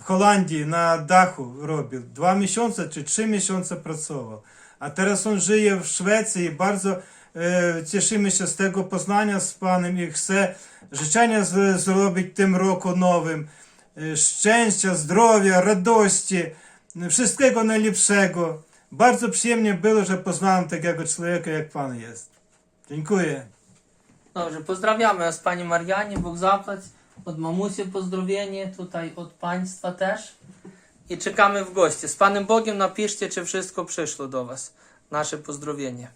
в Холандії на даху робив. Два місяці чи три місяці працював. А зараз він живе в Швеції. Bardzo е, cieszymy się z tego poznania z Panem i chcę życzenia z, zrobić tym roku nowym. E, Szczęścia, zdrowia, radości, e, wszystkiego najlepszego. Bardzo przyjemnie było, że poznałem takiego człowieka jak Pan jest. Dziękuję. Dobrze, pozdrawiamy Was Pani Marianie, Bóg zapłać. Od mamusi pozdrowienie, tutaj od Państwa też. I czekamy w gości. Z Panem Bogiem napiszcie, czy wszystko przyszło do Was. Nasze pozdrowienie.